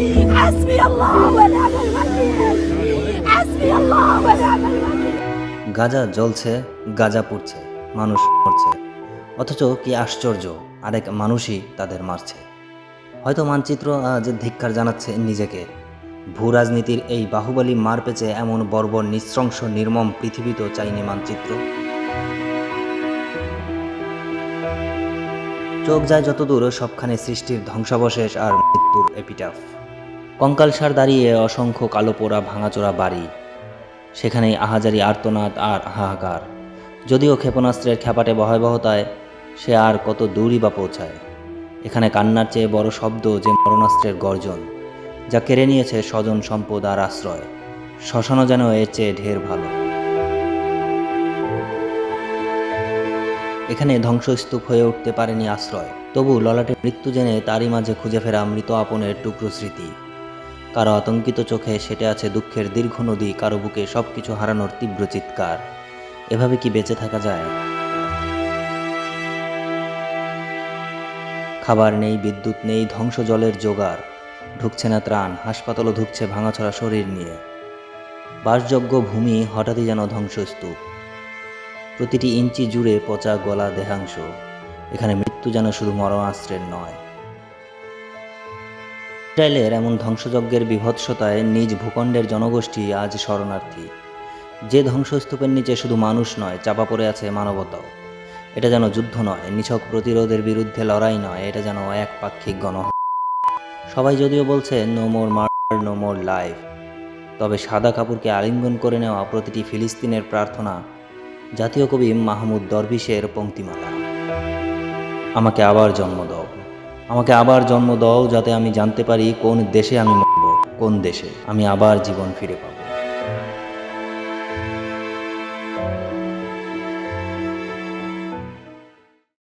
حسبي الله ونعم الوكيل حسبي الله ونعم الوكيل গাজা জ্বলছে গাজা পুড়ছে মানুষ মরছে অথচ কি আশ্চর্য আরেক মানুষই তাদের মারছে হয়তো মানচিত্র আজ ধিক্কার জানাচ্ছে নিজেকে ভূ রাজনীতির এই বাহুবলী মার পেচে এমন বর্বর নিঃশংস নির্মম পৃথিবী তো চাইনি মানচিত্র চোখ যায় যতদূর সবখানে সৃষ্টির ধ্বংসাবশেষ আর মৃত্যুর এপিটাফ কঙ্কালসার দাঁড়িয়ে অসংখ্য কালো পোড়া ভাঙাচোরা বাড়ি। সেখানেই আহাজারি আর্তনাদ আর হাহাকার। যদিও ক্ষেপণাস্ত্রের খ্যাপাটে ভয়াবহতায়, সে আর কত দূরই বা পৌঁছায়। এখানে কান্নার চেয়ে বড় শব্দ যে মরণাস্ত্রের গর্জন, যা কেড়ে নিয়েছে স্বজন, সম্পদ আর আশ্রয়। শ্মশানও যেন এর চেয়ে ঢের ভালো। এখানে ধ্বংসস্তূপ হয়ে উঠতে পারেনি আশ্রয়। তবু ললাটে মৃত্যু জেনে তারই মাঝে খুঁজে ফেরা মৃত আপনের টুকরো স্মৃতি। কারও আতঙ্কিত চোখে সেটে আছে দুঃখের দীর্ঘ নদী, কারও বুকে সব কিছু হারানোর তীব্র চিৎকার। এভাবে কি বেঁচে থাকা যায়? খাবার নেই, বিদ্যুৎ নেই, ধ্বংস জলের জোগাড়। ঢুকছে না ত্রাণ, হাসপাতালও ঢুকছে ভাঙাছড়া শরীর নিয়ে। বাসযোগ্য ভূমি হঠাৎই যেন ধ্বংসস্তূপ। প্রতিটি ইঞ্চি জুড়ে পচা গলা দেহাংশ। এখানে মৃত্যু যেন শুধু মরণাস্ত্রের নয়। ইসরায়েলের এমন ধ্বংসযজ্ঞের বিভৎসতায় নিজ ভূখণ্ডের জনগোষ্ঠী আজ শরণার্থী। যে ধ্বংসস্তূপের নিচে শুধু মানুষ নয়, চাপা পড়ে আছে মানবতাও। এটা যেন যুদ্ধ নয়, নিছক প্রতিরোধের বিরুদ্ধে লড়াই নয়, এটা যেন এক পাক্ষিক গণ সবাই যদিও বলছে নো মোর মার নো মোর লাইফ তবে সাদা কাপড়কে আলিঙ্গন করে নেওয়া প্রতিটি ফিলিস্তিনের প্রার্থনা জাতীয় কবি মাহমুদ দরবিশের পঙ্ক্তিমালা। আমাকে আবার জন্ম দাও। আমাকে আবার জন্ম দাও যাতে আমি জানতে পারি কোন দেশে আমি মরব, কোন দেশে আমি আবার জীবন ফিরে পাবো।